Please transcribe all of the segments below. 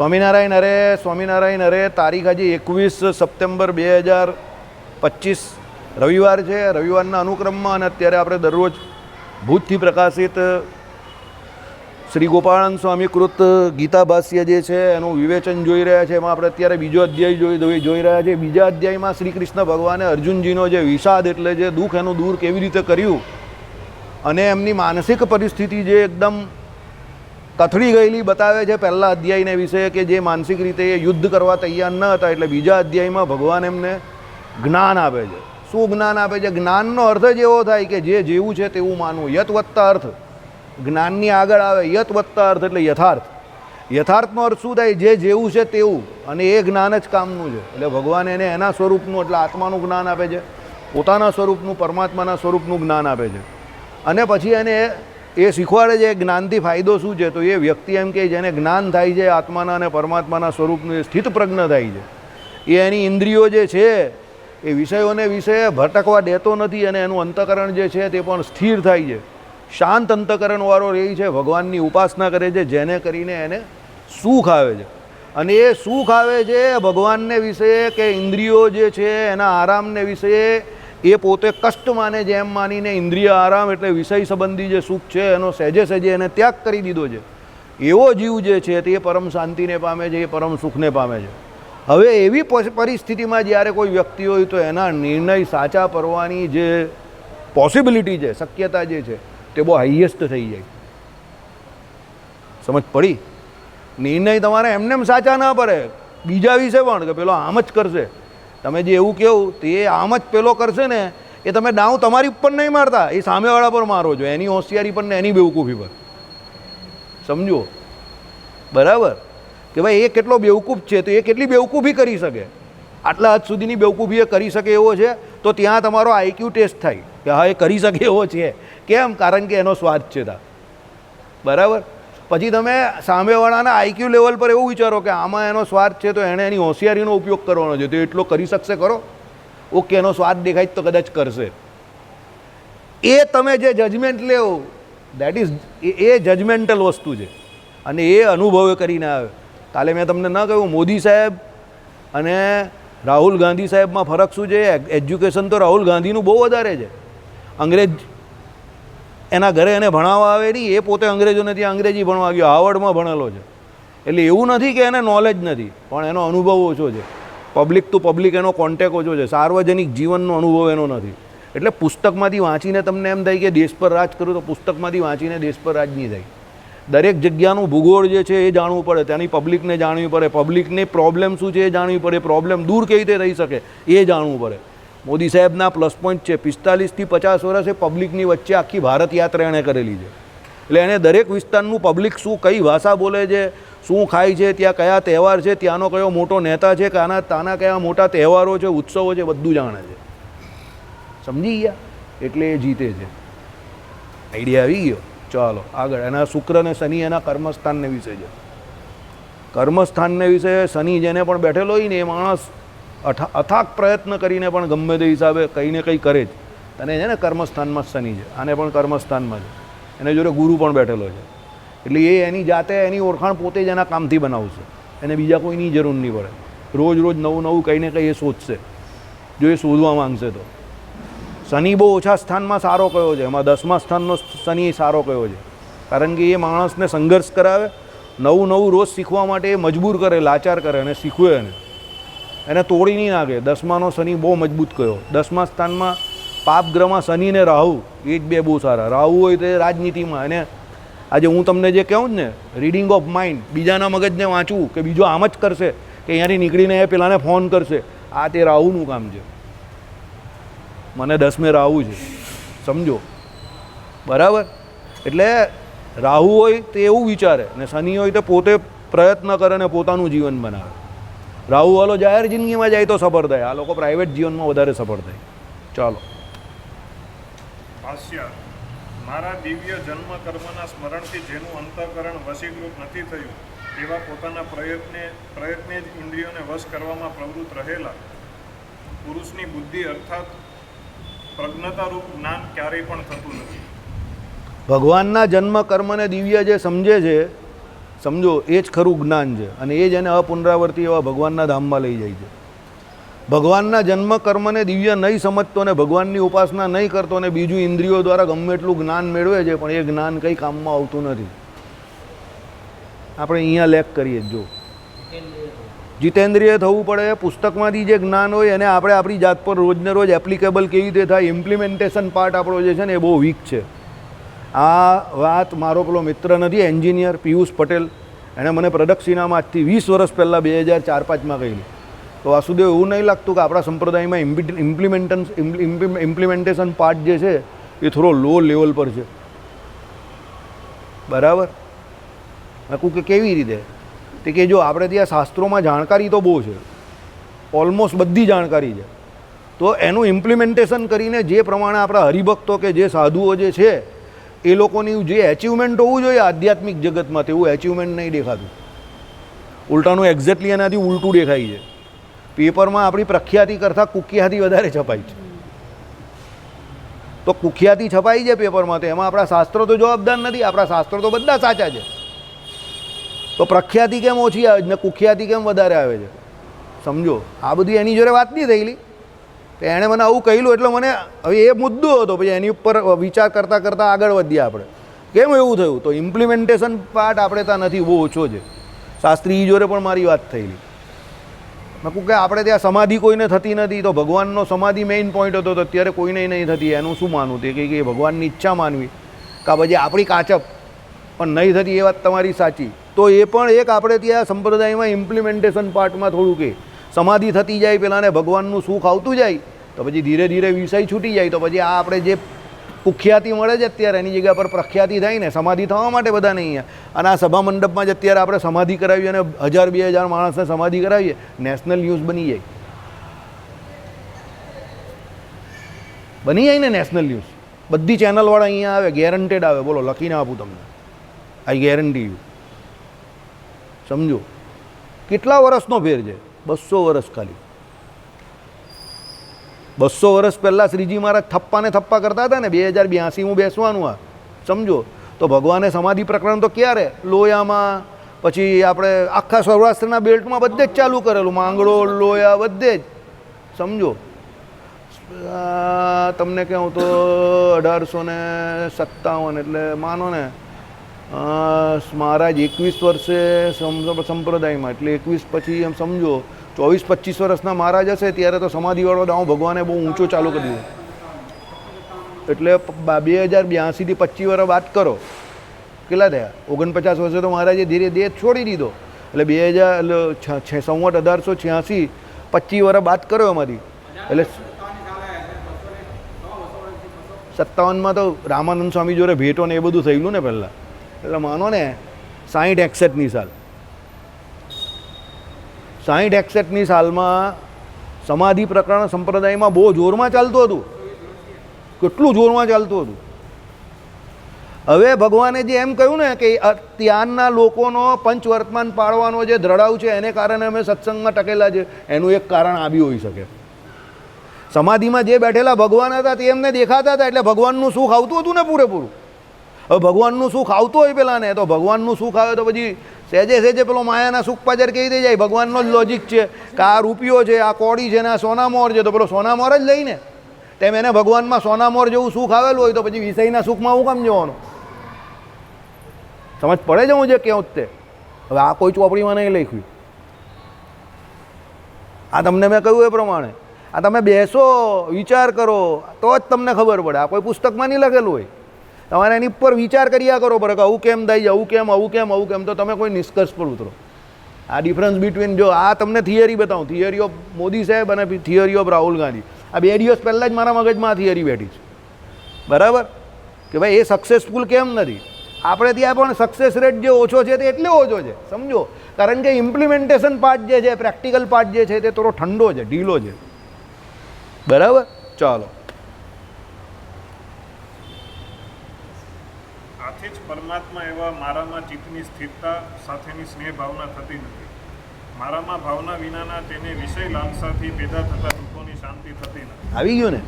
સ્વામિનારાયણ અરે સ્વામિનારાયણ અરે, તારીખ આજે એકવીસ સપ્ટેમ્બર બે હજાર પચીસ. રવિવાર છે, રવિવારના અનુક્રમમાં અને અત્યારે આપણે દરરોજ ભૂતથી પ્રકાશિત શ્રી ગોપાળાનંદ સ્વામી કૃત ગીતા જે છે, એનું વિવેચન જોઈ રહ્યા છે. એમાં આપણે અત્યારે બીજો અધ્યાય જોઈ જોઈ જોઈ રહ્યા છે. બીજા અધ્યાયમાં શ્રી કૃષ્ણ ભગવાને અર્જુનજીનો જે વિષાદ એટલે જે દુઃખ એનું દૂર કેવી રીતે કર્યું અને એમની માનસિક પરિસ્થિતિ જે એકદમ કથળી ગયેલી બતાવે છે પહેલા અધ્યાયને વિશે કે જે માનસિક રીતે એ યુદ્ધ કરવા તૈયાર ન હતા એટલે બીજા અધ્યાયમાં ભગવાન એમને જ્ઞાન આપે છે. શું જ્ઞાન આપે છે? જ્ઞાનનો અર્થ જ એવો થાય કે જે જેવું છે તેવું માનવું. યતવત્તા અર્થ. જ્ઞાનની આગળ આવે. યતવત્તા અર્થ એટલે યથાર્થ. યથાર્થનો અર્થ શું થાય? જે જેવું છે તેવું. અને એ જ્ઞાન જ કામનું છે. એટલે ભગવાન એને એના સ્વરૂપનું, એટલે આત્માનું જ્ઞાન આપે છે. પોતાના સ્વરૂપનું, પરમાત્માના સ્વરૂપનું જ્ઞાન આપે છે. અને પછી એને એ શીખવાડે છે, જ્ઞાનથી ફાયદો શું છે? તો એ વ્યક્તિ એમ કે જેને જ્ઞાન થાય છે, આત્માના અને પરમાત્માના સ્વરૂપનું સ્થિત પ્રજ્ઞ થાય છે. એ એની ઇન્દ્રિયો જે છે, એ વિષયોને વિશે ભટકવા દેતો નથી અને એનું અંતકરણ જે છે, તે પણ સ્થિર થાય છે. શાંત અંતકરણવાળો રહે છે, ભગવાનની ઉપાસના કરે છે, જેને કરીને એને સુખ આવે છે. અને એ સુખ આવે છે, ભગવાનને વિશે કે ઇન્દ્રિયો જે છે, એના આરામને વિશે એ પોતે કષ્ટ માને જેમ માનીને ઇન્દ્રિય આરામ એટલે વિષય સંબંધી જે સુખ છે, એનો સહેજે સહેજે એને ત્યાગ કરી દીધો છે. એવો જીવ જે છે, તે પરમ શાંતિને પામે છે, એ પરમ સુખને પામે છે. હવે એવી પરિસ્થિતિમાં જ્યારે કોઈ વ્યક્તિ હોય તો એના નિર્ણય સાચા પરવાની જે પોસિબિલિટી છે, શક્યતા જે છે, તે બહુ હાઈએસ્ટ થઈ જાય. સમજ પડી? નિર્ણય તમારે એમને એમ સાચા ના પડે. બીજા વિશે પણ કે પેલો આમ જ કરશે. તમે જે એવું કહો તે આમ જ પેલો કરશે ને, એ તમે ડાઉ તમારી ઉપર નહીં મારતા. એ સામેવાળા પર મારો છો એની હોશિયારી પર ને એની બેવકૂફી પર. સમજો? બરાબર? કે ભાઈ, એ કેટલો બેવકૂફ છે, તો એ કેટલી બેવકૂફી કરી શકે? આટલા હદ સુધીની બેવકૂફી એ કરી શકે એવો છે, તો ત્યાં તમારો આઈક્યુ ટેસ્ટ થાય. કે હા, એ કરી શકે એવો છે. કેમ? કારણ કે એનો સ્વાદ છે તા. બરાબર? પછી તમે સામેવાળાના આઈક્યુ લેવલ પર એવું વિચારો કે આમાં એનો સ્વાદ છે, તો એણે એની હોશિયારીનો ઉપયોગ કરવાનો છે. તો એટલો કરી શકશે, ખરો? ઓકે, એનો સ્વાદ દેખાય તો કદાચ કરશે. એ તમે જે જજમેન્ટ લેવો દેટ ઇઝ એ જજમેન્ટલ વસ્તુ છે. અને એ અનુભવે કરીને આવે. કાલે મેં તમને ન કહ્યું, મોદી સાહેબ અને રાહુલ ગાંધી સાહેબમાં ફરક શું છે? એજ્યુકેશન તો રાહુલ ગાંધીનું બહુ વધારે છે. અંગ્રેજ એના ઘરે એને ભણાવવા આવે નહીં, એ પોતે અંગ્રેજોને ત્યાં અંગ્રેજી ભણવા ગયો, હાવર્ડમાં ભણેલો છે. એટલે એવું નથી કે એને નોલેજ નથી, પણ એનો અનુભવ ઓછો છે. પબ્લિક ટુ પબ્લિક એનો કોન્ટેક ઓછો છે, સાર્વજનિક જીવનનો અનુભવ એનો નથી. એટલે પુસ્તકમાંથી વાંચીને તમને એમ થાય કે દેશ પર રાજ કરું તો પુસ્તકમાંથી વાંચીને દેશ પર રાજ નહીં થાય. દરેક જગ્યાનું ભૂગોળ જે છે એ જાણવું પડે, ત્યાંની પબ્લિકને જાણવી પડે પબ્લિકને પ્રોબ્લેમ શું છે એ જાણવી પડે પ્રોબ્લેમ દૂર કેવી રીતે થઈ શકે એ જાણવું પડે. મોદી સાહેબના પ્લસ પોઈન્ટ છે. પિસ્તાલીસથી પચાસ વર્ષે પબ્લિકની વચ્ચે આખી ભારત યાત્રા એણે કરેલી છે. એટલે એણે દરેક વિસ્તારનું પબ્લિક શું, કઈ ભાષા બોલે છે, શું ખાય છે, ત્યાં કયા તહેવાર છે, ત્યાંનો કયો મોટો નેતા છે, કાના, તાના કયા મોટા તહેવારો છે, ઉત્સવો છે, બધું જાણે છે. સમજી ગયા? એટલે એ જીતે છે. આઈડિયા આવી ગયો. ચાલો, આગળ. એના શુક્ર અને શનિ એના કર્મસ્થાનને વિશે છે. કર્મસ્થાનને વિશે શનિ જેને પણ બેઠેલો હોય ને એ માણસ અથાક પ્રયત્ન કરીને પણ ગમે તે હિસાબે કંઈ ને કંઈ કરે જ. તને છે ને કર્મસ્થાનમાં શનિ છે, આને પણ કર્મસ્થાનમાં છે. એને જોડે ગુરુ પણ બેઠેલો છે. એટલે એ એની જાતે એની ઓળખાણ પોતે જ એના કામથી બનાવશે. એને બીજા કોઈની જરૂર નહીં પડે. રોજ રોજ નવું નવું કંઈ કંઈ એ શોધશે. જો એ શોધવા માંગશે તો. શનિ બહુ ઓછા સ્થાનમાં સારો કયો છે? એમાં દસમા સ્થાનનો શનિ સારો કયો છે? કારણ કે એ માણસને સંઘર્ષ કરાવે, નવું નવું રોજ શીખવા માટે એ મજબૂર કરે, લાચાર કરે અને શીખવે એને. એને તોડી નહીં નાખે. દસમાનો શનિ બહુ મજબૂત કયો. દસમા સ્થાનમાં પાપગ્રહમાં શનિ ને રાહુ, એ જ બે બહુ સારા. રાહુ હોય તો રાજનીતિમાં. અને આજે હું તમને જે કહું જ ને રીડિંગ ઓફ માઇન્ડ બીજાના મગજને વાંચવું કે બીજો આમ જ કરશે કે અહીંયાથી નીકળીને એ પેલાને ફોન કરશે, આ તે રાહુનું કામ છે. મને દસમે રાહુ છે. સમજો? બરાબર? એટલે રાહુ હોય તે એવું વિચારે ને શનિ હોય તો પોતે પ્રયત્ન કરે ને પોતાનું જીવન બનાવે. રાહુ વાલો જાહેર જિંદગીમાં જાય તો સફળ થાય. આ લોકો પ્રાઇવેટ જીવનમાં વધારે સફળ થાય. ચાલો. ભાષ્ય મારા દિવ્ય જન્મ કર્મના સ્મરણથી જેનું અંતઃકરણ વશીકૃત નથી થયું એવા પોતાના પ્રયત્ને પ્રયત્ને જ ઇન્દ્રિયોને વશ કરવામાં પ્રવૃત્ત રહેલા પુરુષની બુદ્ધિ અર્થાત પ્રજ્ઞતારૂપ જ્ઞાન ક્યારેય પણ થતું નથી. ભગવાનના જન્મ કર્મને દિવ્ય જે સમજે છે સમજો, એ જ ખરું જ્ઞાન છે અને એ જ એને અપુનરાવર્તી એવા ભગવાનના ધામમાં લઈ જાય છે. ભગવાનના જન્મ કર્મને દિવ્ય નહીં સમજતો ને ભગવાનની ઉપાસના નહીં કરતો ને બીજું ઇન્દ્રિયો દ્વારા ગમે એટલું જ્ઞાન મેળવે છે, પણ એ જ્ઞાન કંઈ કામમાં આવતું નથી. આપણે અહીંયા લેક કરીએ, જ. જો જીતેન્દ્રિય થવું પડે, પુસ્તકમાંથી જે જ્ઞાન હોય એને આપણે આપણી જાત પર રોજને રોજ એપ્લિકેબલ કેવી રીતે થાય ઇમ્પ્લિમેન્ટેશન પાર્ટ આપણો જે છે ને એ બહુ વીક છે. આ વાત મારો પેલો મિત્ર નથી, એન્જિનિયર પિયુષ પટેલ. એણે મને પ્રદક્ષિણામાં આજથી વીસ વર્ષ પહેલાં બે હજાર ચાર પાંચમાં કહેલી. તો વાસુદેવ, એવું નહીં લાગતું કે આપણા સંપ્રદાયમાં ઇમ્પ્લિમેન્ટન ઇમ્પ્લિમેન્ટેશન પાર્ટ જે છે, એ થોડો લો લેવલ પર છે. બરાબર? નકું કે કેવી રીતે? તે કે જો આપણે ત્યાં શાસ્ત્રોમાં જાણકારી તો બહુ છે. ઓલમોસ્ટ બધી જાણકારી છે. તો એનું ઇમ્પ્લિમેન્ટેશન કરીને જે પ્રમાણે આપણા હરિભક્તો કે જે સાધુઓ જે છે એ લોકોની જે એચિવમેન્ટ હોવું જોઈએ આધ્યાત્મિક જગતમાં, તેવું એચિવમેન્ટ નહીં દેખાતું. ઉલટાનું એક્ઝેક્ટલી એનાથી ઉલટું દેખાય છે. પેપરમાં આપણી પ્રખ્યાતિ કરતાં કુખ્યાતિ વધારે છપાય છે. તો કુખ્યાતિ છપાઈ છે પેપરમાં તો એમાં આપણા શાસ્ત્રો તો જવાબદાર નથી, આપણા શાસ્ત્રો તો બધા સાચા છે. તો પ્રખ્યાતિ કેમ ઓછી આવે છે ને કુખ્યાતિ કેમ વધારે આવે છે? સમજો, આ બધી એની જોડે વાત નહીં થયેલી. તો એણે મને આવું કહેલું એટલે મને હવે એ મુદ્દો હતો પછી એની ઉપર વિચાર કરતાં કરતાં આગળ વધીએ આપણે. કેમ એવું થયું? તો ઇમ્પ્લિમેન્ટેશન પાર્ટ આપણે ત્યાં નથી, બહુ ઓછો છે. શાસ્ત્રી જોડે પણ મારી વાત થયેલી. મેં કહું કે આપણે ત્યાં સમાધિ કોઈને થતી નથી, તો ભગવાનનો સમાધિ મેઇન પોઈન્ટ હતો, તો અત્યારે કોઈને નહીં થતી. એનું શું માનવું? તે કે ભગવાનની ઈચ્છા માનવી. કાં પછી આપણી કાચપ પણ નહીં થતી એ વાત તમારી સાચી. તો એ પણ એક આપણે ત્યાં સંપ્રદાયમાં ઇમ્પ્લિમેન્ટેશન પાર્ટમાં થોડું કે સમાધિ થતી જાય, પેલાને ભગવાનનું સુખ આવતું જાય, તો પછી ધીરે ધીરે વિષય છૂટી જાય, તો પછી આ આપણે જે કુખ્યાતિ મળે છે અત્યારે, એની જગ્યા પર પ્રખ્યાતિ થાય ને, સમાધિ થવા માટે બધા નહીં અને આ સભા મંડપમાં જ અત્યારે આપણે સમાધિ કરાવીએ અને હજાર, બે હજાર માણસને સમાધિ કરાવીએ, નેશનલ ન્યૂઝ બની જાય. બની જાય ને નેશનલ ન્યૂઝ બધી ચેનલવાળા અહીંયા આવે ગેરંટેડ આવે. બોલો, લખીને આપું તમને. આઈ ગેરંટી યુ સમજો? કેટલા વર્ષનો ફેર છે? બસો વર્ષ ખાલી. બસો વર્ષ પહેલાં શ્રીજી મહારાજ થપ્પાને થપ્પા કરતા હતા ને, બે હજાર બ્યાસીમાં બેસવાનું આ. સમજો? તો ભગવાને સમાધિ પ્રકરણ તો ક્યારે? લોયામાં. પછી આપણે આખા સૌરાષ્ટ્રના બેલ્ટમાં બધે જ ચાલુ કરેલું માંગડો લોયા, બધે જ. સમજો? તમને કહું તો અઢારસો ને સત્તાવન એટલે માનો ને અ, મહારાજ એકવીસ વર્ષે સંપ્રદાયમાં એટલે એકવીસ પછી એમ સમજો ચોવીસ પચીસ વર્ષના મહારાજ હશે ત્યારે તો સમાધિવાળો દાવ ભગવાને બહુ ઊંચો ચાલુ કરી દીધો એટલે બે હજાર બ્યાસીથી પચીસ વર્ષ વાત કરો. કેટલા થયા? ઓગણપચાસ વર્ષે તો મહારાજે ધીરે દેહ છોડી દીધો. એટલે બે હજાર સંવત અઢારસો છ્યાસી પચીસ વર્ષ બાદ કરો એમાંથી. એટલે સત્તાવનમાં તો રામાનંદ સ્વામી જોડે ભેટો ને એ બધું થયેલું ને પહેલાં. એટલે માનો ને સાહીઠ એકસઠની સાલ. સાહીઠ એકસઠની સાલમાં સમાધિ પ્રકરણ સંપ્રદાયમાં બહુ જોરમાં ચાલતું હતું. કેટલું જોરમાં ચાલતું હતું. હવે ભગવાને જે એમ કહ્યું ને કે ત્યાંના લોકોનો પંચ વર્તમાન પાળવાનો જે દ્રઢાવ છે, એને કારણે અમે સત્સંગમાં ટકેલા છે. એનું એક કારણ આ બી હોઈ શકે. સમાધિમાં જે બેઠેલા ભગવાન હતા તે એમને દેખાતા હતા, એટલે ભગવાનનું સુખ આવતું હતું ને પૂરેપૂરું. હવે ભગવાનનું સુખ આવતું હોય પેલાને, તો ભગવાનનું સુખ આવે તો પછી સહેજે સહેજે પેલો માયાના સુખ પાછળ કહી દઈ જાય? ભગવાનનો જ લોજિક છે કે આ રૂપિયો છે, આ કોડી છે ને આ સોનામોર છે, તો પેલો સોનામોર જ લઈને તેમ એને ભગવાનમાં સોનામોર જેવું સુખ આવેલું હોય તો પછી વિષયના સુખમાં હું કામ જવાનું? સમજ પડે છે હું જે કહું તે? હવે આ કોઈ ચોપડીમાં નહીં લખ્યું. આ તમને મેં કહ્યું એ પ્રમાણે. આ તમે બેસો, વિચાર કરો, તો જ તમને ખબર પડે. આ કોઈ પુસ્તકમાં નહીં લખેલું હોય. તમારે એની ઉપર વિચાર કર્યા કરો કે આવું કેમ થાય છે, આવું કેમ આવું કેમ આવું કેમ, તો તમે કોઈ નિષ્કર્ષ પર ઉતરો. આ ડિફરન્સ બિટવીન જો આ તમને થિયરી બતાવું થિયરી ઓફ મોદી સાહેબ અને થિયરી ઓફ રાહુલ ગાંધી. આ બે દિવસ પહેલાં જ મારા મગજમાં આ થિયરી બેઠી છે. બરાબર? કે ભાઈ એ સક્સેસફુલ કેમ નથી? આપણે ત્યાં પણ સક્સેસ રેટ જે ઓછો છે તે એટલે ઓછો છે, સમજો? કારણ કે ઇમ્પ્લિમેન્ટેશન પાર્ટ જે છે પ્રેક્ટિકલ પાર્ટ જે છે તે થોડો ઠંડો છે, ઢીલો છે. બરાબર? ચાલો. આથી જ પરમાત્મા એવા મારામાં ચિત્તની સ્થિરતા સાથેની સ્નેહ ભાવના થતી નથી. મારામાં ભાવના વિનાના તેને વિષય લાલસાથી પેદા થતા દુઃખોની શાંતિ થતી નથી. આવી ગયું ને?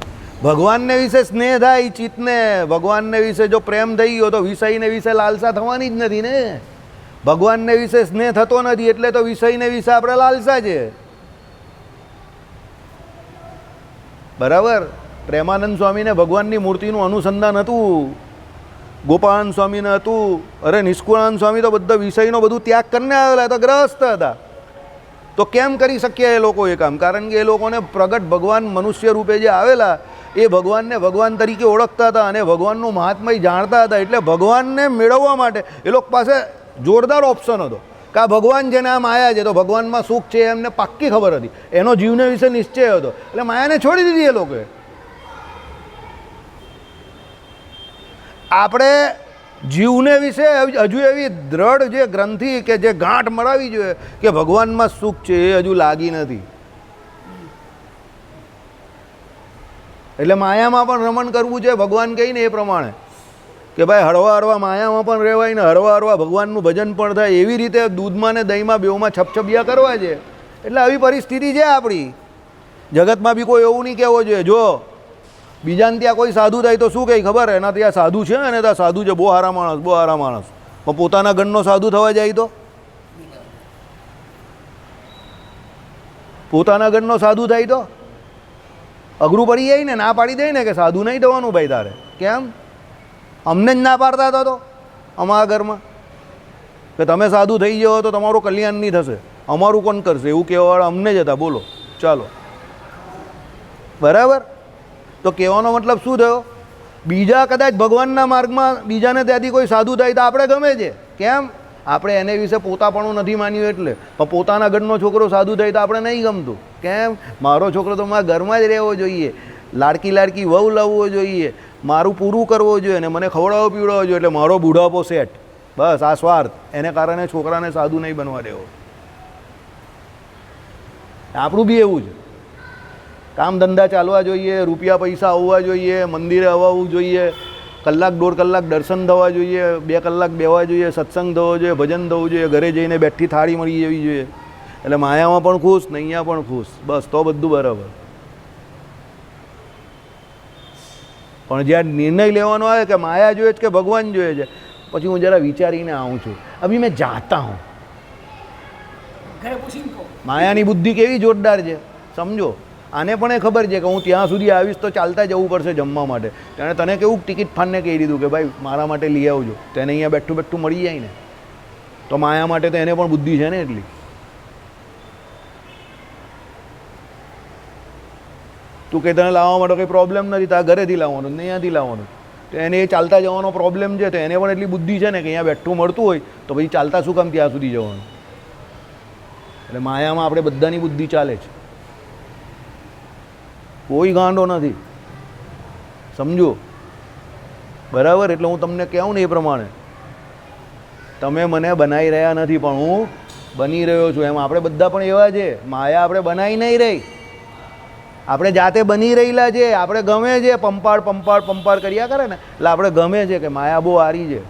ભગવાનને વિશે સ્નેહ થાય ચિત્તને. ભગવાનને વિશે જો પ્રેમ થઈ ગયો તો વિષયને વિશે લાલસા થવાની જ નથી ને. ભગવાનને વિશે સ્નેહ થતો નથી એટલે તો વિષયને વિશે આપણે લાલસા છે. બરાબર? પ્રેમાનંદ સ્વામીને ભગવાનની મૂર્તિનું અનુસંધાન હતું. ગોપાળાનંદ સ્વામીને હતું. અરે નિષ્કુળાન સ્વામી તો બધા વિષયનો બધું ત્યાગ કરીને આવેલા તો ગ્રસ્ત હતા. તો કેમ કરી શક્યા એ લોકો એ કામ? કારણ કે એ લોકોને પ્રગટ ભગવાન મનુષ્ય રૂપે જે આવેલા, એ ભગવાનને ભગવાન તરીકે ઓળખતા હતા અને ભગવાનનું મહાત્મય જાણતા હતા એટલે ભગવાનને મેળવવા માટે એ લોકો પાસે જોરદાર ઓપ્શન હતો. કે આ ભગવાન જેને આમ માયા છે, તો ભગવાનમાં સુખ છે એમને પાક્કી ખબર હતી. એનો જીવને વિશે નિશ્ચય હતો. એટલે માયાને છોડી દીધી એ લોકોએ. આપણે જીવને વિશે હજુ એવી દ્રઢ જે ગ્રંથિ કે જે ગાંઠ મળાવી જોઈએ કે ભગવાનમાં સુખ છે એ હજુ લાગી નથી. એટલે માયામાં પણ રમણ કરવું છે, ભગવાન કહીને એ પ્રમાણે. કે ભાઈ હળવા હળવા માયામાં પણ રહેવાય ને હળવા હળવા ભગવાનનું ભજન પણ થાય, એવી રીતે દૂધમાં ને દહીંમાં બેઉમાં છપછપિયા કરવા છે. એટલે આવી પરિસ્થિતિ છે આપણી. જગતમાં બી કોઈ એવું નહીં કહેવો જોઈએ. જો બીજાને ત્યાં કોઈ સાધુ થાય તો શું કહે ખબર? એના ત્યાં સાધુ છે અને ત્યાં સાધુ છે, બહુ સારા માણસ, બહુ સારા માણસ. પણ પોતાના ગણનો સાધુ થવા જાય તો? પોતાના ગણનો સાધુ થાય તો? અઘરું પડી જાય ને, ના પાડી દે ને કે સાધુ નહીં થવાનું ભાઈ તારે. કેમ? અમને જ ના પાડતા હતા તો, અમારા ઘરમાં. કે તમે સાધુ થઈ જાઓ તો તમારું કલ્યાણ નહીં થશે. અમારું કોણ કરશે? એવું કહેવાવાળા અમને જ હતા. બોલો, ચાલો. બરાબર? તો કહેવાનો મતલબ શું થયો? બીજા કદાચ ભગવાનના માર્ગમાં બીજાને ત્યાંથી કોઈ સાધુ થાય તો આપણે ગમે છે. કેમ? આપણે એને વિશે પોતાપણું નથી માન્યું એટલે. પણ પોતાના ઘરનો છોકરો સાધુ થાય તો આપણે નહીં ગમતું. કેમ? મારો છોકરો તો મારા ઘરમાં જ રહેવો જોઈએ. લાડકી લાડકી વહુ લાવવો જોઈએ. મારું પૂરું કરવો જોઈએ અને મને ખવડાવો પીવડાવવો જોઈએ. એટલે મારો બુઢાપો સેટ. બસ, આ સ્વાર્થ. એને કારણે છોકરાને સાધુ નહીં બનવા દેવો. આપણું બી એવું છે કામ ધંધા ચાલવા જોઈએ રૂપિયા પૈસા આવવા જોઈએ મંદિરે આવવું જોઈએ કલાક દોઢ કલાક દર્શન થવા જોઈએ બે કલાક બેવા જોઈએ સત્સંગ થવો જોઈએ ભજન થવું જોઈએ ઘરે જઈને બેઠી થાળી મળી જવી જોઈએ. એટલે માયામાં પણ ખુશ ને અહીંયા પણ ખુશ. બસ તો બધું બરાબર. પણ જ્યાં નિર્ણય લેવાનો આવે કે માયા જોઈએ છે કે ભગવાન જોઈએ છે પછી હું જરા વિચારીને આવું છું. અભી મેં જાતા હું. માયાની બુદ્ધિ કેવી જોરદાર છે સમજો. આને પણ એ ખબર છે કે હું ત્યાં સુધી આવીશ તો ચાલતા જવું પડશે જમવા માટે. તેણે તને કેવું ટિકિટ ફાનને કહી દીધું કે ભાઈ, મારા માટે લઈ આવજો. તેને અહીંયા બેઠું બેઠું મળી જાય ને. તો માયા માટે તો એને પણ બુદ્ધિ છે ને એટલી. તું કે તને લાવવા માટે કંઈ પ્રોબ્લેમ નથી, તારા ઘરેથી લાવવાનું અહીંયાથી લાવવાનું. તો એને એ ચાલતા જવાનો પ્રોબ્લેમ છે, તો એને પણ એટલી બુદ્ધિ છે ને કે અહીંયા બેઠું મળતું હોય, તો પછી ચાલતા શું કામ ત્યાં સુધી જવાનું? એટલે માયામાં આપણે બધાની બુદ્ધિ ચાલે છે. કોઈ ગાંડો નથી. સમજો? બરાબર? એટલે હું તમને કહું ને એ પ્રમાણે. તમે મને બનાવી રહ્યા નથી, પણ હું બની રહ્યો છું. એમ આપણે બધા પણ એવા છે. માયા આપણે બનાવી નહીં રહી. આપણે જાતે બની રહેલા છે. આપણે ગમે છે. પંપાળ પંપાળ પંપાળ કર્યા કરે ને. એટલે આપણે ગમે છે કે માયા બહુ આરી છે.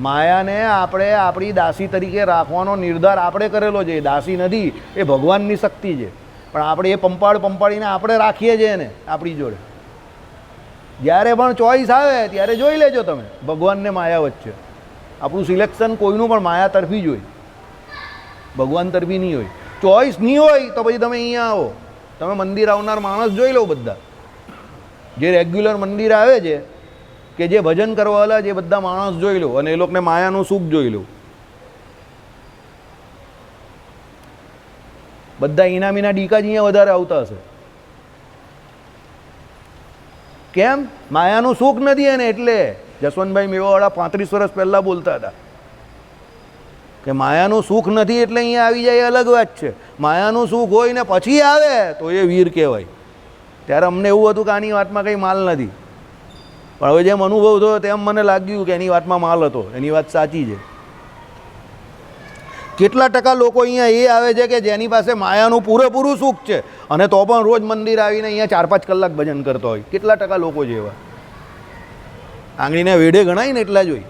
માયાને આપણે આપણી દાસી તરીકે રાખવાનો નિર્ધાર આપણે કરેલો છે. દાસી નથી. એ ભગવાનની શક્તિ છે. પણ આપણે એ પંપાળ પંપાળીને આપણે રાખીએ છીએ એને આપણી જોડે. જ્યારે પણ ચોઈસ આવે ત્યારે જોઈ લેજો તમે. ભગવાનને માયા વચ્ચે. આપણું સિલેક્શન કોઈનું પણ માયા તરફી જ હોય. ભગવાન તરફી નહીં હોય. ચોઈસ નહીં હોય તો પછી તમે અહીંયા આવો. તમે મંદિર આવનાર માણસ જોઈ લો બધા. જે રેગ્યુલર મંદિર આવે છે, કે જે ભજન કરવાવાળા જે બધા માણસ જોઈ લો અને એ લોકોને માયાનું સુખ જોઈ લો. બધા ઇનામીના ડીકા અહીંયા વધારે આવતા હશે. કેમ? માયાનું સુખ નથી એને એટલે. જસવંતભાઈ મેવાવાળા પાંત્રીસ વર્ષ પહેલાં બોલતા હતા. કે માયાનું સુખ નથી એટલે અહીંયા આવી જાય એ અલગ વાત છે. માયાનું સુખ હોય ને પછી આવે તો એ વીર કહેવાય. ત્યારે અમને એવું હતું કે આની વાતમાં કંઈ માલ નથી. પણ હવે જેમ અનુભવ થયો તેમ મને લાગ્યું કે એની વાતમાં માલ હતો. એની વાત સાચી છે. કેટલા ટકા લોકો અહીંયા એ આવે છે કે જેની પાસે માયાનું પૂરેપૂરું સુખ છે? અને તો પણ રોજ મંદિર આવીને અહીંયા ચાર પાંચ કલાક ભજન કરતો હોય. કેટલા ટકા લોકો એવા? આંગળીને વેઢે ગણાય ને એટલા જ હોય.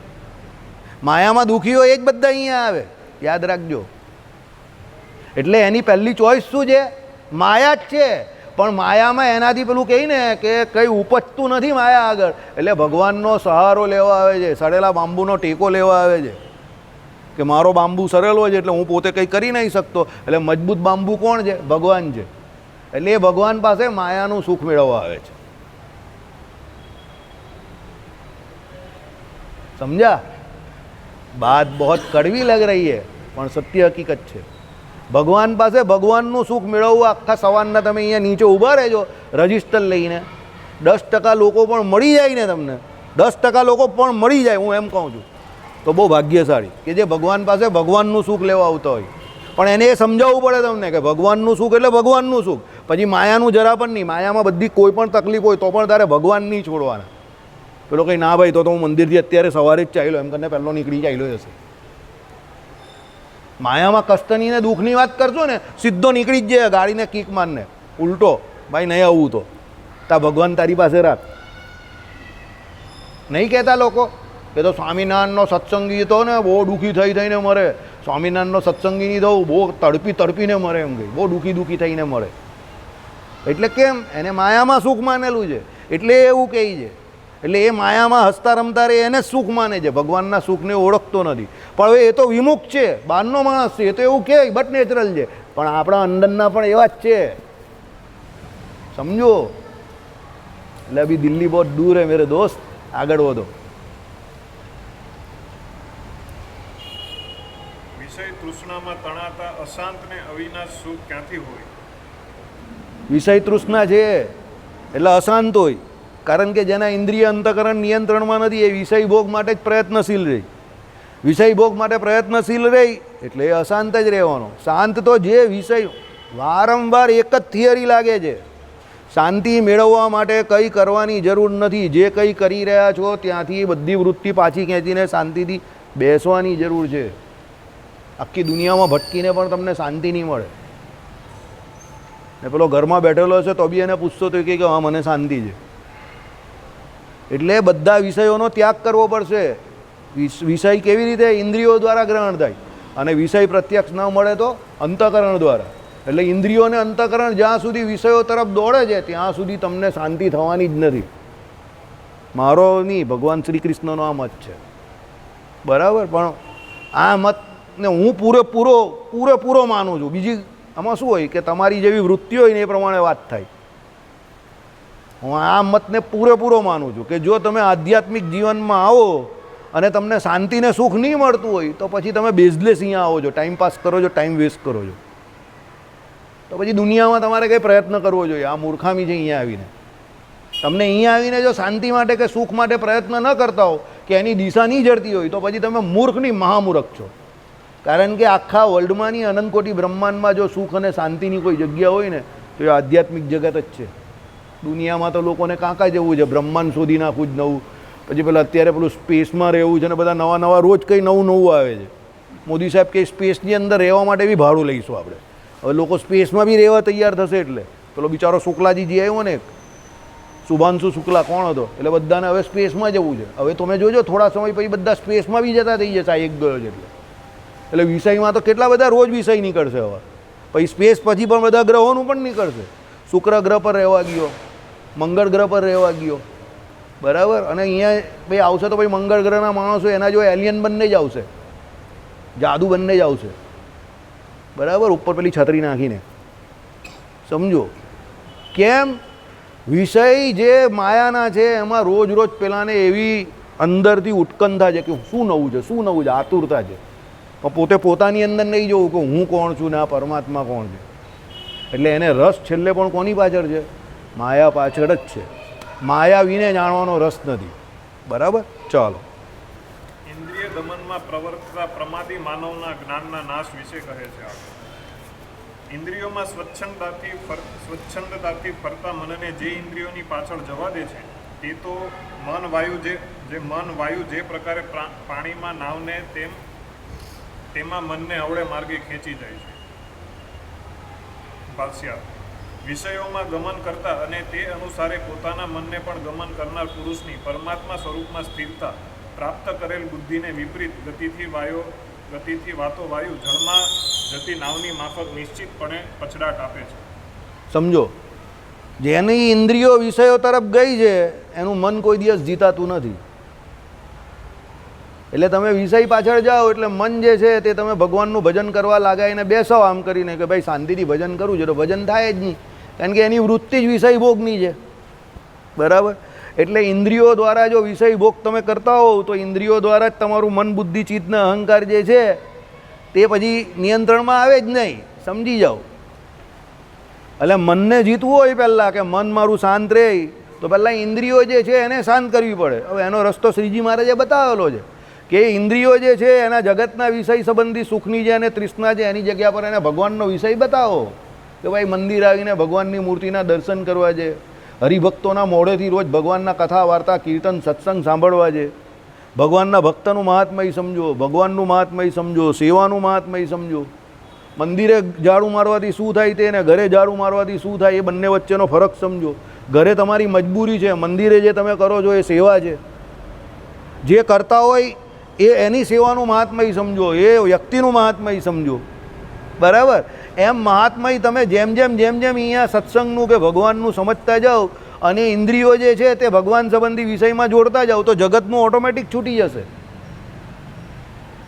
માયામાં દુખી હોય એ જ બધા અહીંયા આવે. યાદ રાખજો. એટલે એની પહેલી ચોઈસ શું છે? માયા જ છે. પણ માયામાં એનાથી પેલું કહે ને કે કંઈ ઉપજતું નથી માયા આગળ. એટલે ભગવાનનો સહારો લેવા આવે છે, સડેલા બાંબુનો ટેકો લેવા આવે છે. કે મારો બાંબુ સરેલો છે એટલે હું પોતે કંઈ કરી નહીં શકતો. એટલે મજબૂત બાંબુ કોણ છે? ભગવાન છે. એટલે એ ભગવાન પાસે માયાનું સુખ મેળવવા આવે છે. સમજા બાત બહુ કડવી લગ રહી હે, પણ સત્ય હકીકત છે. ભગવાન પાસે ભગવાનનું સુખ મેળવવું આખા સવારના તમે અહીંયા નીચે ઊભા રહેજો, રજિસ્ટર લઈને. દસ ટકા લોકો પણ મળી જાય ને તમને. દસ ટકા લોકો પણ મળી જાય, હું એમ કહું છું. તો બહુ ભાગ્યશાળી કે જે ભગવાન પાસે ભગવાનનું સુખ લેવા આવતા હોય. પણ એને એ સમજાવવું પડે તમને કે ભગવાનનું સુખ એટલે ભગવાનનું સુખ. પછી માયાનું જરા પણ નહીં. માયામાં બધી કોઈ પણ તકલીફ હોય તો પણ તારે ભગવાન નહીં છોડવાના. પેલો કંઈ ના ભાઈ, તો તો હું મંદિરથી અત્યારે સવારે જ ચાલ્યો. એમ કરીને પહેલો નીકળી ચાલ્યો જશે. માયામાં કષ્ટની ને દુઃખની વાત કરશો ને, સીધો નીકળી જ જાય ગાડીને કીક મારને. ઉલટો, ભાઈ, નહીં આવવું તો. તા ભગવાન તારી પાસે રાખ. નહીં કહેતા લોકો. કે તો સ્વામિનારાયણનો સત્સંગી તો ને બહુ દુઃખી થઈ થઈને મરે. સ્વામિનારાયણનો સત્સંગી નહીં થવું બહુ તડપી તડપીને મરે એમ કહી. બહુ દુઃખી દુઃખી થઈને મરે. એટલે કેમ? એને માયામાં સુખ માનેલું છે. એટલે એવું કહે છે. એટલે એ માયામાં હસતા રમતા રહે, એને સુખ માને છે. ભગવાનના સુખને ઓળખતો નથી. પણ હવે એ તો વિમુખ છે. બહારનો માણસ છે. એ તો એવું કહે બટ નેચરલ છે. પણ આપણા અંદરના પણ એવા જ છે. સમજો? એટલે અભી દિલ્હી બહુ દૂર હે, મેરે દોસ્ત. આગળ વધો વિષય તૃષ્ણામાં તણાતા અશાંત ને અવિનાશ સુખ ક્યાંથી હોય? વિષય તૃષ્ણા છે એટલે અશાંત હોય. કારણ કે જેના ઇન્દ્રિય અંતકરણ નિયંત્રણમાં નથી, એ વિષય ભોગ માટે જ પ્રયત્નશીલ રહે. વિષય ભોગ માટે પ્રયત્નશીલ રહે, એટલે એ અશાંત જ રહેવાનો. શાંત તો જે વિષય વારંવાર એક જ થિયરી લાગે છે. શાંતિ મેળવવા માટે કંઈ કરવાની જરૂર નથી. જે કંઈ કરી રહ્યા છો, ત્યાંથી બધી વૃત્તિ પાછી ખેંચીને શાંતિથી બેસવાની જરૂર છે. આખી દુનિયામાં ભટકીને પણ તમને શાંતિ નહીં મળે. ને પેલો ઘરમાં બેઠેલો હશે તો બી એને પૂછતો તો કે હા, મને શાંતિ છે. એટલે બધા વિષયોનો ત્યાગ કરવો પડશે. વિષય કેવી રીતે? ઇન્દ્રિયો દ્વારા ગ્રહણ થાય. અને વિષય પ્રત્યક્ષ ન મળે તો અંતકરણ દ્વારા. એટલે ઇન્દ્રિયોને અંતકરણ જ્યાં સુધી વિષયો તરફ દોડે છે, ત્યાં સુધી તમને શાંતિ થવાની જ નથી. મારો નહીં, ભગવાન શ્રી કૃષ્ણનો આ મત છે. બરાબર? પણ આ મતને હું પૂરેપૂરો પૂરેપૂરો માનું છું. બીજી આમાં શું હોય કે તમારી જેવી વૃત્તિ હોય ને એ પ્રમાણે વાત થાય. હું આ મતને પૂરેપૂરો માનું છું કે જો તમે આધ્યાત્મિક જીવનમાં આવો અને તમને શાંતિને સુખ નહીં મળતું હોય, તો પછી તમે બેઝલેસ અહીંયા આવો છો. ટાઈમ પાસ કરો છો ટાઈમ વેસ્ટ કરો છો. તો પછી દુનિયામાં તમારે કંઈ પ્રયત્ન કરવો જોઈએ. આ મૂર્ખામી છે અહીંયા આવીને. તમને અહીંયા આવીને જો શાંતિ માટે કે સુખ માટે પ્રયત્ન ન કરતા હો કે એની દિશા નહીં જડતી હોય, તો પછી તમે મૂર્ખની મહામૂર્ખ છો. કારણ કે આખા વર્લ્ડમાંની અનંતકોટી બ્રહ્માંડમાં જો સુખ અને શાંતિની કોઈ જગ્યા હોય ને, તો એ આધ્યાત્મિક જગત જ છે. દુનિયામાં તો લોકોને કાં કાં જવું છે, બ્રહ્માંડ શોધી નાખવું જ નવું. પછી પેલા અત્યારે પેલું સ્પેસમાં રહેવું છે ને, બધા નવા નવા રોજ કંઈ નવું નવું આવે છે. મોદી સાહેબ કે સ્પેસની અંદર રહેવા માટે બી ભાડું લઈશું આપણે. હવે લોકો સ્પેસમાં બી રહેવા તૈયાર થશે એટલે. પેલો બિચારો શુક્લાજી જે આવ્યો ને શુભાંશુ શુક્લા કોણ હતો? એટલે બધાને હવે સ્પેસમાં જવું છે. હવે તમે જોજો, થોડા સમય પછી બધા સ્પેસમાં બી જતા થઈ જશે, આ એક ગયો છે એટલે. એટલે વિષયમાં તો કેટલા બધા રોજ વિષય નીકળશે હવે. પછી સ્પેસ પછી પણ બધા ગ્રહોનું પણ નીકળશે. શુક્ર ગ્રહ પર રહેવા ગયો, મંગળ ગ્રહ પર રહેવા ગયો. બરાબર? અને અહીંયા ભાઈ આવશે તો ભાઈ મંગળ ગ્રહના માણસો એના જો એલિયન બંને જ આવશે. જાદુ બંને જ આવશે. બરાબર? ઉપર પેલી છત્રી નાખીને. સમજો? કેમ? વિષય જે માયાના છે, એમાં રોજ રોજ પેલાને એવી અંદરથી ઉત્કંઠા છે કે શું નવું છે, શું નવું છે? આતુરતા છે. પણ પોતે પોતાની અંદર નહીં જોવું કે હું કોણ છું ને આ પરમાત્મા કોણ છે. એટલે એને રસ છેલ્લે પણ કોની પાછળ છે? માયા પાછળ જ છે. માયા વિને જાણવાનો રસ નથી. બરાબર? ચાલો. ઇન્દ્રિય દમનમાં પ્રવર્તતા પ્રમાદી માનવના જ્ઞાનના નાશ વિશે કહે છે ઇન્દ્રિયોમાં સ્વચ્છંદતાથી સ્વચ્છંદતાથી ફરતા મનને જે ઇન્દ્રિયોની પાછળ જવા દે છે, તે તો મન વાયુ જે જે મન વાયુ જે પ્રકારે પ્રા- પાણીમાં નાવને તેમ તેમાં મનને અવળે માર્ગે ખેંચી જાય છે. ભાષ્યા, વિષયોમાં ગમન કરતા અને તે અનુસારે પોતાના મનને પણ ગમન કરનાર પુરુષની પરમાત્મા સ્વરૂપમાં સ્થિરતા પ્રાપ્ત કરેલ બુદ્ધિને વિપરીત ગતિથી વાયો, ગતિથી વાતો વાયુ જળમાં જતી નાવની માફક નિશ્ચિતપણે પછડાટ આપે છે. સમજો, જેની ઇન્દ્રિયો વિષયો તરફ ગઈ છે, એનું મન કોઈ દિવસ જીતાતું નથી. એટલે તમે વિષય પાછળ જાઓ એટલે મન જે છે તે તમે ભગવાનનું ભજન કરવા લાગાઈને બેસો આમ કરીને કે ભાઈ શાંતિથી ભજન કરવું છે. તો ભજન થાય જ નહીં. કારણ કે એની વૃત્તિ જ વિષય ભોગની છે. બરાબર? એટલે ઇન્દ્રિયો દ્વારા જો વિષય ભોગ તમે કરતા હોવ, તો ઇન્દ્રિયો દ્વારા જ તમારું મન બુદ્ધિ ચિત્તને અહંકાર જે છે, તે પછી નિયંત્રણમાં આવે જ નહીં. સમજી જાઓ. એટલે મનને જીતવું હોય પહેલાં કે મન મારું શાંત રહે, તો પહેલાં ઇન્દ્રિયો જે છે એને શાંત કરવી પડે. હવે એનો રસ્તો શ્રીજી મહારાજે બતાવેલો છે. કે ઇન્દ્રિયો જે છે, એના જગતના વિષય સંબંધી સુખની જે અને તૃષ્ણા છે એની જગ્યા પર એને ભગવાનનો વિષય બતાવો. કે ભાઈ મંદિર આવીને ભગવાનની મૂર્તિના દર્શન કરવા છે હરિભક્તોના મોઢેથી રોજ ભગવાનના કથા, વાર્તા, કીર્તન, સત્સંગ સાંભળવા છે ભગવાનના ભક્તનું મહાત્મય સમજો, ભગવાનનું મહાત્મય સમજો, સેવાનું મહાત્મય સમજો. મંદિરે ઝાડુ મારવાથી શું થાય તે અને ઘરે ઝાડુ મારવાથી શું થાય એ બંને વચ્ચેનો ફરક સમજો. ઘરે તમારી મજબૂરી છે, મંદિરે જે તમે કરો છો એ સેવા છે. જે કરતા હોય એ એની સેવાનું મહાત્મય સમજો, એ વ્યક્તિનું મહાત્મય સમજો. બરાબર? એમ મહાત્મય તમે જેમ જેમ જેમ જેમ અહીંયા સત્સંગનું કે ભગવાનનું સમજતા જાઓ અને ઇન્દ્રિયો જે છે તે ભગવાન સંબંધી વિષયમાં જોડતા જાઓ તો જગતનું ઓટોમેટિક છૂટી જશે.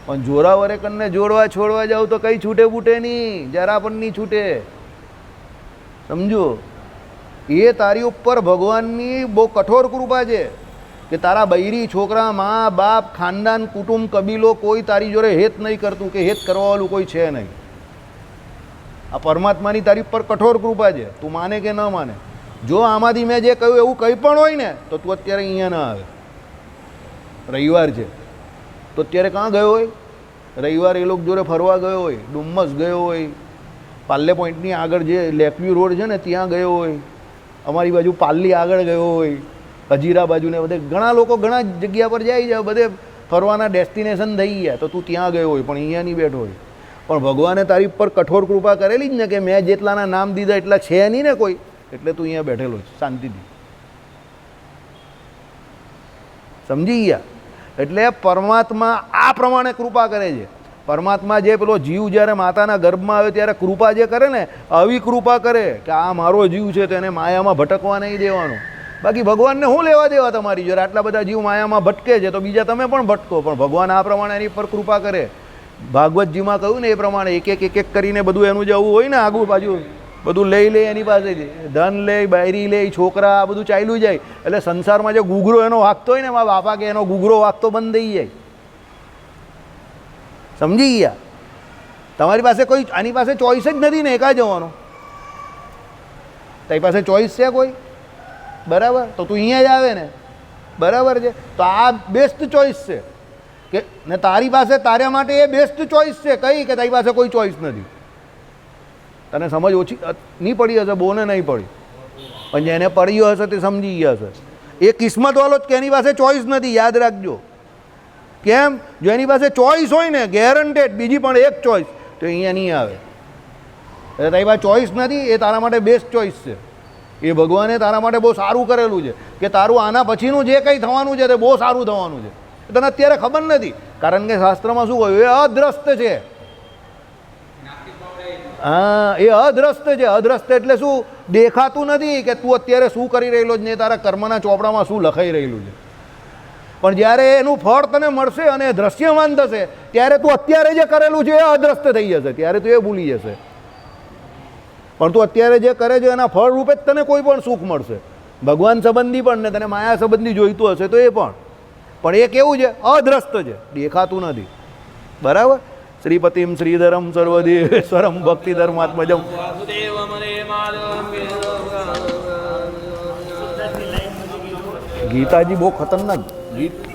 પણ જોરાવરે કનને જોડવા છોડવા જાઓ તો કંઈ છૂટે બૂટે નહીં, જરા પણ નહીં છૂટે. સમજો? એ તારી ઉપર ભગવાનની બહુ કઠોર કૃપા છે. કે તારા બૈરી છોકરા, મા, બાપ, ખાનદાન, કુટુંબ, કબીલો કોઈ તારી જોડે હેત નહીં કરતું કે હેત કરવાવાળું કોઈ છે નહીં. આ પરમાત્માની તારી ઉપર કઠોર કૃપા છે. તું માને કે ન માને. જો આમાંથી મેં જે કહ્યું એવું કંઈ પણ હોય ને, તો તું અત્યારે અહીંયા ના આવે. રવિવાર છે. તો અત્યારે કાં ગયો હોય? રવિવાર એ લોકો જોડે ફરવા ગયો હોય, ડુમ્મસ ગયો હોય, પાલ્લે પોઈન્ટની આગળ જે લેકવ્યુ રોડ છે ને, ત્યાં ગયો હોય. અમારી બાજુ પાલ્લી આગળ ગયો હોય. હજીરા બાજુ ને બધે ઘણા લોકો ઘણા જગ્યા પર જાય છે, બધે ફરવાના ડેસ્ટિનેશન થઈ ગયા, તો તું ત્યાં ગયો હોય, પણ અહીંયા નહીં બેઠો હોય. પણ ભગવાને તારી પર કઠોર કૃપા કરેલી જ ને કે મેં જેટલાના નામ દીધા એટલા છે નહીં ને કોઈ, એટલે તું અહીંયા બેઠેલો છે, શાંતિથી. સમજી ગયા? એટલે પરમાત્મા આ પ્રમાણે કૃપા કરે છે. પરમાત્મા જે પેલો જીવ જ્યારે માતાના ગર્ભમાં આવે ત્યારે કૃપા જે કરે ને, આવી કૃપા કરે કે આ મારો જીવ છે તેને માયામાં ભટકવા નહીં દેવાનો. બાકી ભગવાનને શું લેવા દેવા તમારી? જોડે આટલા બધા જીવ માયામાં ભટકે છે, તો બીજા તમે પણ ભટકો. પણ ભગવાન આ પ્રમાણે એની પર કૃપા કરે. ભાગવતજીમાં કહ્યું ને એ પ્રમાણે, એક એક એક એક કરીને બધું એનું જે આવું હોય ને આગું બાજુ. બધું લઈ લે એની પાસેથી ધન લે, બાયરી લે, છોકરા, આ બધું ચાલ્યું જાય. એટલે સંસારમાં જે ગુગરો એનો વાગતો હોય ને મારા બાપા કે એનો ગુગરો વાગતો બંધ થઈ જાય. સમજી ગયા? તમારી પાસે કોઈ, આની પાસે ચોઈસ જ નથી ને એકા જવાનો? તારી પાસે ચોઈસ છે કોઈ? બરાબર? તો તું અહીંયા જ આવે ને. બરાબર છે? તો આ બેસ્ટ ચોઈસ છે. કે ને તારી પાસે તારા માટે એ બેસ્ટ ચોઈસ છે. કઈ? કે તારી પાસે કોઈ ચોઈસ નથી. તને સમજ ઓછી નહીં પડી હશે, બોને નહીં પડી. પણ જેને પડ્યો હશે તે સમજી ગયા હશે. એ કિસ્મતવાળો જ કે એની પાસે ચોઈસ નથી, યાદ રાખજો. કેમ? જો એની પાસે ચોઈસ હોય ને ગેરંટેડ બીજી પણ એક ચોઈસ તો અહીંયા નહીં આવે. એટલે તારી પાસે ચોઈસ નથી, એ તારા માટે બેસ્ટ ચોઈસ છે. એ ભગવાને તારા માટે બહુ સારું કરેલું છે કે તારું આના પછીનું જે કંઈ થવાનું છે તે બહુ સારું થવાનું છે. તને અત્યારે ખબર નથી. કારણ કે શાસ્ત્રમાં શું કહ્યું? એ અદ્રસ્ત છે. હા, એ અદ્રસ્ત છે. અદ્રસ્ત એટલે શું? દેખાતું નથી કે તું અત્યારે શું કરી રહેલો છે ને તારા કર્મના ચોપડામાં શું લખાઈ રહેલું છે. પણ જ્યારે એનું ફળ તને મળશે અને દ્રશ્યમાન થશે, ત્યારે તું અત્યારે જે કરેલું છે એ અદ્રસ્ત થઈ જશે. ત્યારે તું એ ભૂલી જશે. પણ તું અત્યારે જે કરે છે એના ફળ રૂપે જ તને કોઈ પણ સુખ મળશે. ભગવાન સંબંધી પણ ને તને માયા સંબંધી જોઈતું હશે તો એ પણ. પણ એ કેવું છે? અદ્રસ્ત છે. દેખાતું નથી. બરાબર? શ્રીપતિમ શ્રીધરમ સર્વદેવેશ્વરમ ભક્તિ ધર્માત્મજમ. ગીતાજી બહુ ખતરનાક. ગીત